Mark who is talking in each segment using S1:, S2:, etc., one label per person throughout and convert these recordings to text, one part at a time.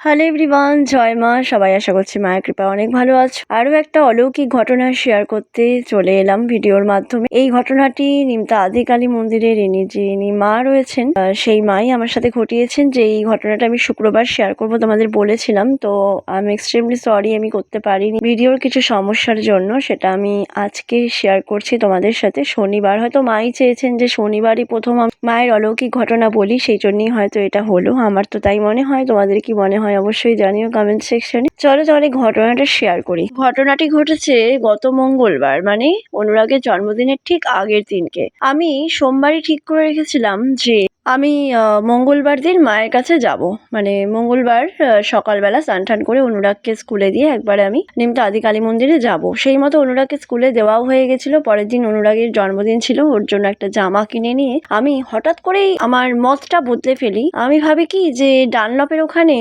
S1: Hello everyone, জয় মা। সবাই আশা করছি মায়ের কৃপা অনেক ভালো আছো। আরও একটা অলৌকিক ঘটনা শেয়ার করতে চলে এলাম ভিডিওর মাধ্যমে। এই ঘটনাটি নিমতা আদিকালী মন্দিরের ইনি যে ইনি মা রয়েছেন সেই মাই আমার সাথে ঘটিয়েছেন, যে এই ঘটনাটা আমি শুক্রবার শেয়ার করব তোমাদের বলেছিলাম। তো আমি এক্সট্রিমলি সরি আমি করতে পারিনি। ভিডিওর কিছু সমস্যার জন্য সেটা আমি আজকে শেয়ার করছি তোমাদের সাথে। শনিবার হয়তো মাই চেয়েছেন যে শনিবারই প্রথম মায়ের অলৌকিক ঘটনা বলি, সেই জন্যই হয়তো এটা হলো। আমার তো তাই মনে হয়, তোমাদের কি মনে হয়? অবশ্যই জানিও কমেন্ট সেকশনে চলো তাহলে ঘটনাটা শেয়ার করি। ঘটনাটি ঘটেছে গত মঙ্গলবার মানে অনুরাগের জন্মদিনের ঠিক আগের দিনকে। আমি সোমবারই ঠিক করে রেখেছিলাম যে আমি মঙ্গলবার দিন মায়ের কাছে যাব। মানে মঙ্গলবার সকালবেলা স্নান টান করে অনুরাগকে স্কুলে দিয়ে একবারে আমি নিমতা আদি কালী মন্দিরে যাব। সেই মতো অনুরাগকে স্কুলে দেওয়াও হয়ে গেছিল। পরের দিন অনুরাগের জন্মদিন ছিল। ওর জন্য একটা জামা কিনে নিয়ে আমি হঠাৎ করেই আমার মতটা বদলে ফেলি। আমি ভাবি কি যে ডানলপের ওখানে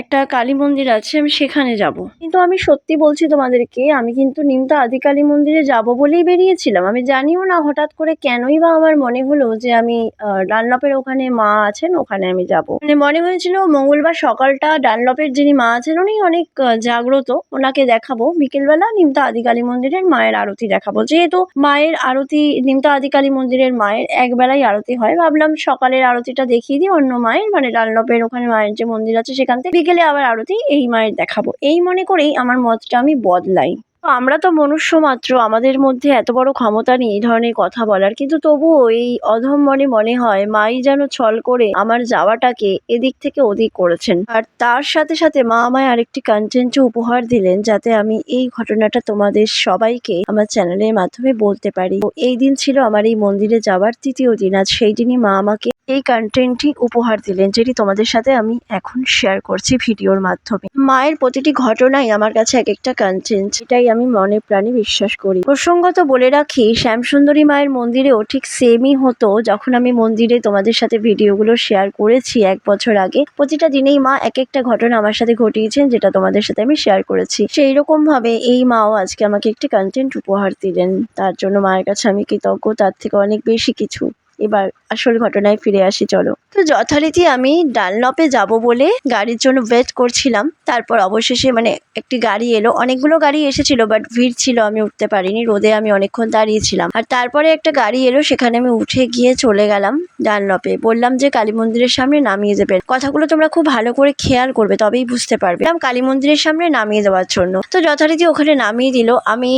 S1: একটা কালী মন্দির আছে আমি সেখানে যাব। কিন্তু আমি সত্যি বলছি তোমাদেরকে আমি কিন্তু নিমতা আদি কালী মন্দিরে যাব বলেই বেরিয়েছিলাম। আমি জানিও না হঠাৎ করে কেনই বা আমার মনে হলো যে আমি আহ, ডানলপের ওখানে মা আছেন, ওখানে আমি যাব। মানে মনে হয়েছিল মঙ্গলবার সকালটা ডানলপের যিনি মা আছেন, উনি অনেক জাগ্রত। ওনাকে দেখাবো। বিকেলবেলা নিমতা আদি কালী মন্দিরের মায়ের আরতি দেখাবো। যেহেতু মায়ের আরতি, নিমতা আদি কালী মন্দিরের মায়ের একবেলাই আরতি হয়, ভাবলাম সকালের আরতিটা দেখিয়ে দিই অন্য মায়ের। মানে ডানলপের ওখানে মায়ের যে মন্দির আছে সেখান থেকে। বিকেলে আবার আরতি, এই মায়ের দেখাবো। এই মনে করেই আমার মতটা আমি বদলাই। তো আমরা তো মনুষ্য মাত্র, আমাদের মধ্যে এত বড় ক্ষমতা নেই এই ধরনের কথা বলার। কিন্তু তবুও এই অধম মনে মনে হয়, মাই যেন ছল করে আমার যাওয়াটাকে এদিক থেকে ওদিক করেছেন। আর তার সাথে সাথে মা আমায় আরেকটি কন্টেন্ট উপহার দিলেন, যাতে আমি এই ঘটনাটা তোমাদের সবাইকে আমার চ্যানেলের মাধ্যমে বলতে পারি। এই দিন ছিল আমার এই মন্দিরে যাওয়ার তৃতীয় দিন, আজ সেই দিনই মা আমাকে এই কন্টেন্টটি উপহার দিলেন, যেটি তোমাদের সাথে আমি এখন শেয়ার করছি ভিডিওর মাধ্যমে। মায়ের প্রতিটি ঘটনাই আমার কাছে এক একটা কন্টেন্ট এটাই আমি মনে প্রাণে বিশ্বাস করি। প্রসঙ্গত বলে রাখি, শ্যামসুন্দরী মায়ের মন্দিরেও ঠিক সেমই হতো যখন আমি মন্দিরে তোমাদের সাথে ভিডিওগুলো শেয়ার করেছি এক বছর আগে। প্রতিটা দিনেই মা এক একটা ঘটনা আমার সাথে ঘটিয়েছেন, যেটা তোমাদের সাথে আমি শেয়ার করেছি। সেই রকম ভাবে এই মাও আজকে আমাকে একটি কন্টেন্ট উপহার দিলেন। তার জন্য মায়ের কাছে আমি কৃতজ্ঞ, তার থেকে অনেক বেশি কিছু। এবার আসল ঘটনায় ফিরে আসি, চলো। তো যথারীতি আমি ডানলপে যাব বলে গাড়ির জন্য ওয়েট করছিলাম। তারপর অবশেষে মানে একটি গাড়ি এলো। অনেকগুলো গাড়ি এসেছিল বাট ভিড় ছিল, আমি উঠতে পারিনি। রোদে আমি অনেকক্ষণ দাঁড়িয়েছিলাম। আর তারপরে একটা গাড়ি এলো, সেখানে আমি উঠে গিয়ে চলে গেলাম ডানলপে বললাম যে, কালী মন্দিরের সামনে নামিয়ে দেবেন কথাগুলো তোমরা খুব ভালো করে খেয়াল করবে, তবেই বুঝতে পারবে। কালী মন্দিরের সামনে নামিয়ে দেওয়ার জন্য। তো যথারীতি ওখানে নামিয়ে দিল। আমি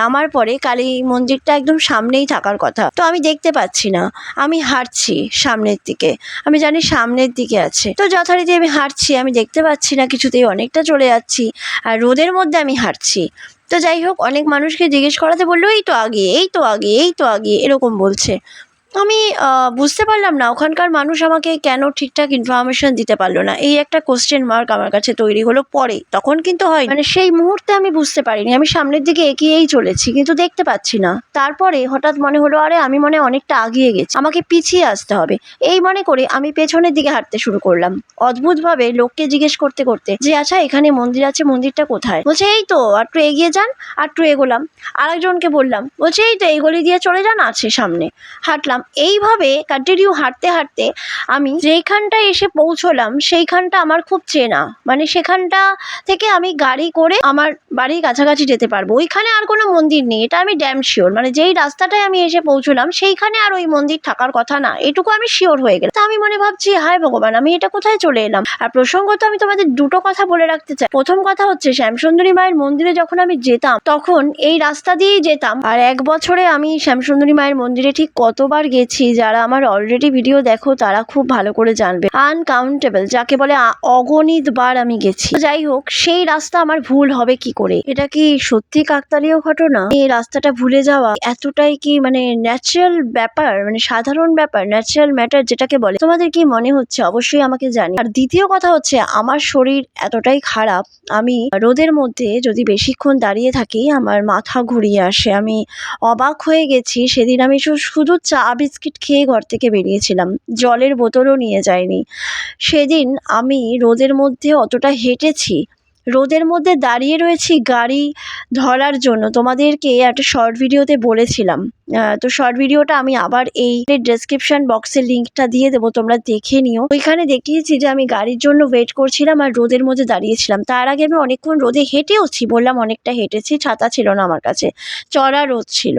S1: নামার পরে কালী মন্দিরটা একদম সামনেই থাকার কথা। তো আমি দেখতে পাচ্ছি না। আমি হাঁটছি সামনের দিকে। আমি জানি সামনের দিকে আছে। তো যথারীতি আমি হাঁটছি, আমি দেখতে পাচ্ছি না, কিছুতেই অনেকটা চলে যাচ্ছি আর রোদের মধ্যে আমি হাঁটছি। তো যাই হোক, অনেক মানুষকে জিজ্ঞেস করাতে বলল, এই তো আগে, এই তো আগে, এই তো আগে, এরকম বলছে। আমি বুঝতে পারলাম না ওখানকার মানুষ আমাকে কেন ঠিকঠাক ইনফরমেশন দিতে পারল না। এই একটা কোশ্চেন মার্ক আমার কাছে তৈরি হলো পরে, তখন কিন্তু হয় মানে সেই মুহূর্তে আমি বুঝতে পারিনি। আমি সামনের দিকে এগিয়েই চলেছি, কিন্তু দেখতে পাচ্ছি না। তারপরে হঠাৎ মনে হলো, আরে আমি মনে অনেকটা আগিয়ে গেছি। আমাকে পিছিয়ে আসতে হবে। এই মনে করে আমি পেছনের দিকে হাঁটতে শুরু করলাম। অদ্ভুতভাবে লোককে জিজ্ঞেস করতে করতে, যে আচ্ছা এখানে মন্দির আছে, মন্দিরটা কোথায়? বলছে, এই তো, আর একটু এগিয়ে যান, আর একটু এগোলাম। আরেকজনকে বললাম, বলছে, এই তো এই গলি দিয়ে চলে যান, আছে সামনে। হাঁটলাম। এইভাবে কন্টিনিউ হাঁটতে হাঁটতে আমি যেইখানটায় এসে পৌঁছলাম, সেইখানটা আমার খুব চেনা। মানে সেখানটা থেকে আমি গাড়ি করে আমার বাড়ির কাছাকাছি যেতে পারব। ওইখানে আর কোনো মন্দির নেই, এটা আমি ড্যাম শিওর মানে যেই রাস্তাটায় আমি এসে পৌঁছলাম, সেইখানে আর ওই মন্দির থাকার কথা না। এটুকু আমি শিওর হয়ে গেলাম। তা আমি মনে ভাবছি, হায় ভগবান, আমি এটা কোথায় চলে এলাম? আর প্রসঙ্গত আমি তোমাদের দুটো কথা বলে রাখতে চাই। প্রথম কথা হচ্ছে, শ্যামসুন্দরী মায়ের মন্দিরে যখন আমি যেতাম, তখন এই রাস্তা দিয়েই যেতাম। আর এক বছরে আমি শ্যামসুন্দরী মায়ের মন্দিরে ঠিক কতবার গেছি, যারা আমার অলরেডি ভিডিও দেখো, তারা খুব ভালো করে জানবে। আনকাউন্টেবল যাকে বলে অগণিত বার আমি গেছি। যাই হোক, সেই রাস্তা আমার ভুল হবে কি করে? এটা কি সত্যি কাকতালীয় ঘটনা? এই রাস্তাটা ভুলে যাওয়া এতটাই কি মানে ন্যাচারাল ব্যাপার? মানে সাধারণ ব্যাপার ন্যাচারাল ম্যাটার যেটাকে বলে? তোমাদের কি মনে হচ্ছে? অবশ্যই আমাকে জানি আর দ্বিতীয় কথা হচ্ছে, আমার শরীর এতটাই খারাপ, আমি রোদের মধ্যে যদি বেশিক্ষণ দাঁড়িয়ে থাকি, আমার মাথা ঘুরিয়ে আসে। আমি অবাক হয়ে গেছি, সেদিন আমি শুধু চা বিস্কিট খেয়ে ঘর থেকে বেরিয়েছিলাম। জলের বোতলও নিয়ে যাইনি। সেদিন আমি রোদের মধ্যে অতটা হেঁটেছি। রোদের মধ্যে দাঁড়িয়ে রয়েছি গাড়ি ধরার জন্য। তোমাদেরকে একটা শর্ট ভিডিওতে বলেছিলাম। তো শর্ট ভিডিওটা আমি আবার এই ডেসক্রিপশন বক্সের লিঙ্কটা দিয়ে দেবো, তোমরা দেখে নিও। ওইখানে দেখিয়েছি যে আমি গাড়ির জন্য ওয়েট করছিলাম আর রোদের মধ্যে দাঁড়িয়েছিলাম। তার আগে আমি অনেকক্ষণ রোদে হেঁটেওছি, বললাম অনেকটা হেঁটেছি, ছাতা ছিল না আমার কাছে। চড়া রোদ ছিল।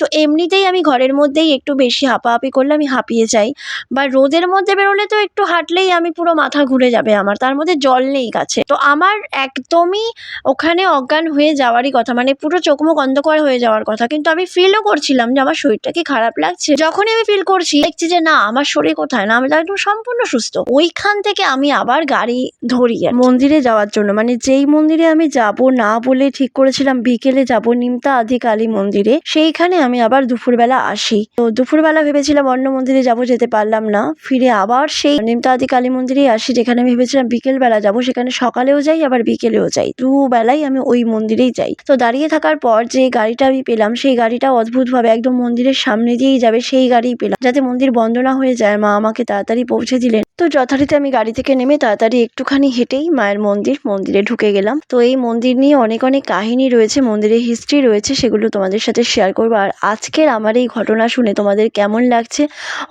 S1: তো এমনিতেই আমি ঘরের মধ্যেই একটু বেশি হাঁপাহাঁপি করলে আমি হাঁপিয়ে যাই। বা রোদের মধ্যে বেরোলে তো একটু হাঁটলেই আমি পুরো মাথা ঘুরে যাবে আমার, তার মধ্যে জল নেই কাছে তো আমার একদমই ওখানে অজ্ঞান হয়ে যাওয়ারই কথা মানে পুরো চোখ মুখ অন্ধকার হয়ে যাওয়ার কথা। কিন্তু আমি ফিলও করছিলাম যে আমার শরীরটা কি খারাপ লাগছে। যখনই আমি ফিল করছি, দেখছি যে না, আমার শরীর কোথায়? না, আমি তো একদম সম্পূর্ণ সুস্থ। ওইখান থেকে আমি আবার গাড়ি ধরি মন্দিরে যাওয়ার জন্য মানে যেই মন্দিরে আমি যাব না বলে ঠিক করেছিলাম, বিকেলে যাব নিমতা আদি কালী মন্দিরে। সেইখানে আমি আবার দুপুরবেলা আসি। তো দুপুরবেলা ভেবেছিলাম অন্য মন্দিরে যাব, যেতে পারলাম না। ফিরে আবার সেই নিমতা আদি কালী মন্দিরেই আসি, যেখানে আমি ভেবেছিলাম বিকেলবেলা যাব। সেখানে সকালেও যাই, আবার বিকেলেও যাই। দুবেলাই আমি ওই মন্দিরেই যাই। তো দাঁড়িয়ে থাকার পর যে গাড়িটা আমি পেলাম, সেই গাড়িটা অদ্ভুতভাবে একদম মন্দিরের সামনে দিয়েই যাবে, সেই গাড়িই পেলাম। যাতে মন্দির বন্ধ না হয়ে যায়। মা আমাকে তাড়াতাড়ি পৌঁছে দিলেন। তো যথারীতি আমি গাড়ি থেকে নেমে তাড়াতাড়ি একটুখানি হেঁটেই মায়ের মন্দির, মন্দিরে ঢুকে গেলাম। তো এই মন্দির নিয়ে অনেক অনেক কাহিনী রয়েছে, মন্দিরের হিস্ট্রি রয়েছে, সেগুলো তোমাদের সাথে শেয়ার করব। আর আজকের আমার এই ঘটনা শুনে তোমাদের কেমন লাগছে?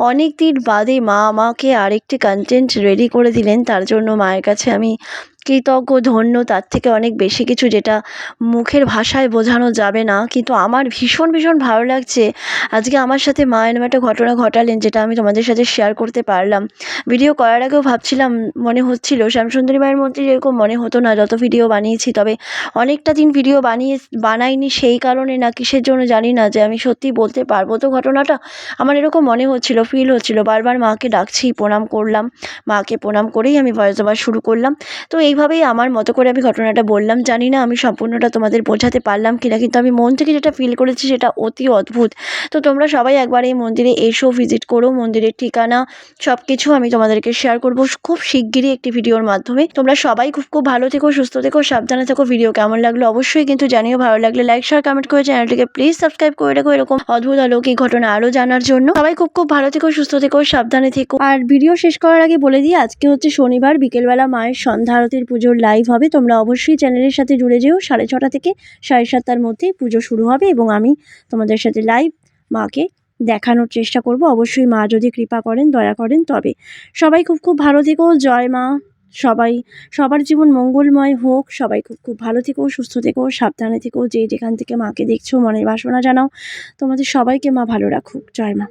S1: অনেক দিন বাদে মা আমাকে আরেকটি কন্টেন্ট রেডি করে দিলেন, তার জন্য মায়ের কাছে আমি কৃতজ্ঞ, ধন্য, তার থেকে অনেক বেশি কিছু যেটা মুখের ভাষায় বোঝানো যাবে না। কিন্তু আমার ভীষণ ভীষণ ভালো লাগছে। আজকে আমার সাথে মা এরম একটা ঘটনা ঘটালেন যেটা আমি তোমাদের সাথে শেয়ার করতে পারলাম। ভিডিও করার আগেও ভাবছিলাম, মনে হচ্ছিল শ্যামসুন্দরী মায়ের মধ্যে এরকম মনে হতো না, যত ভিডিও বানিয়েছি, তবে অনেকটা দিন ভিডিও বানিয়ে, বানাইনি সেই কারণে না কিসের জন্য জানি না যে আমি সত্যি বলতে পারব। তো ঘটনাটা আমার এরকম মনে হচ্ছিল ফিল হচ্ছিল। বারবার মাকে ডাকছি, প্রণাম করলাম। মাকে প্রণাম করেই আমি ভয়েস ওভার শুরু করলাম। তো এইভাবেই আমার মতো করে আমি ঘটনাটা বললাম জানি না, আমি সম্পূর্ণটা তোমাদের বোঝাতে পারলাম কিনা, কিন্তু আমি মন থেকে যেটা ফিল করেছি সেটা অতি অদ্ভুত। তো তোমরা সবাই একবার এই মন্দিরে এসো ভিজিট করো, মন্দিরের ঠিকানা সব কিছু আমি তোমাদেরকে শেয়ার করব খুব শিগগিরই একটি ভিডিওর মাধ্যমে। তোমরা সবাই খুব খুব ভালো থেকো, সুস্থ থেকো, সাবধানে থেকো ভিডিও কেমন লাগল অবশ্যই কিন্তু জানিও, ভালো লাগলে লাইক শেয়ার কমেন্ট করে চ্যানেলটিকে প্লিজ সাবস্ক্রাইব করে রাখো এরকম অদ্ভুত অলৌকিক ঘটনা আরও জানার জন্য। সবাই খুব খুব ভালো থেকো, সুস্থ থেকো, সাবধানে থেকো। আর ভিডিও শেষ করার আগে বলে দিই, আজকে হচ্ছে শনিবার, বিকেলবেলা মায়ের সন্ধ্যা আরতির পুজোর লাইভ হবে। তোমরা অবশ্যই চ্যানেলের সাথে জুড়ে যেও। সাড়ে ছটা থেকে সাড়ে সাতটার মধ্যে পুজো শুরু হবে এবং আমি তোমাদের সাথে লাইভ মাকে দেখানোর চেষ্টা করব। অবশ্যই মা যদি কৃপা করেন, দয়া করেন, তবে সবাই খুব খুব ভালো থেকো। জয় মা। সবাই, সবার জীবন মঙ্গলময় হোক। সবাই খুব খুব ভালো থেকো, সুস্থ থেকো, সাবধানে থেকো। যে যেখান থেকে মাকে দেখছ, মনের বাসনা জানাও। তোমাদের সবাইকে মা ভালো রাখুক। জয় মা।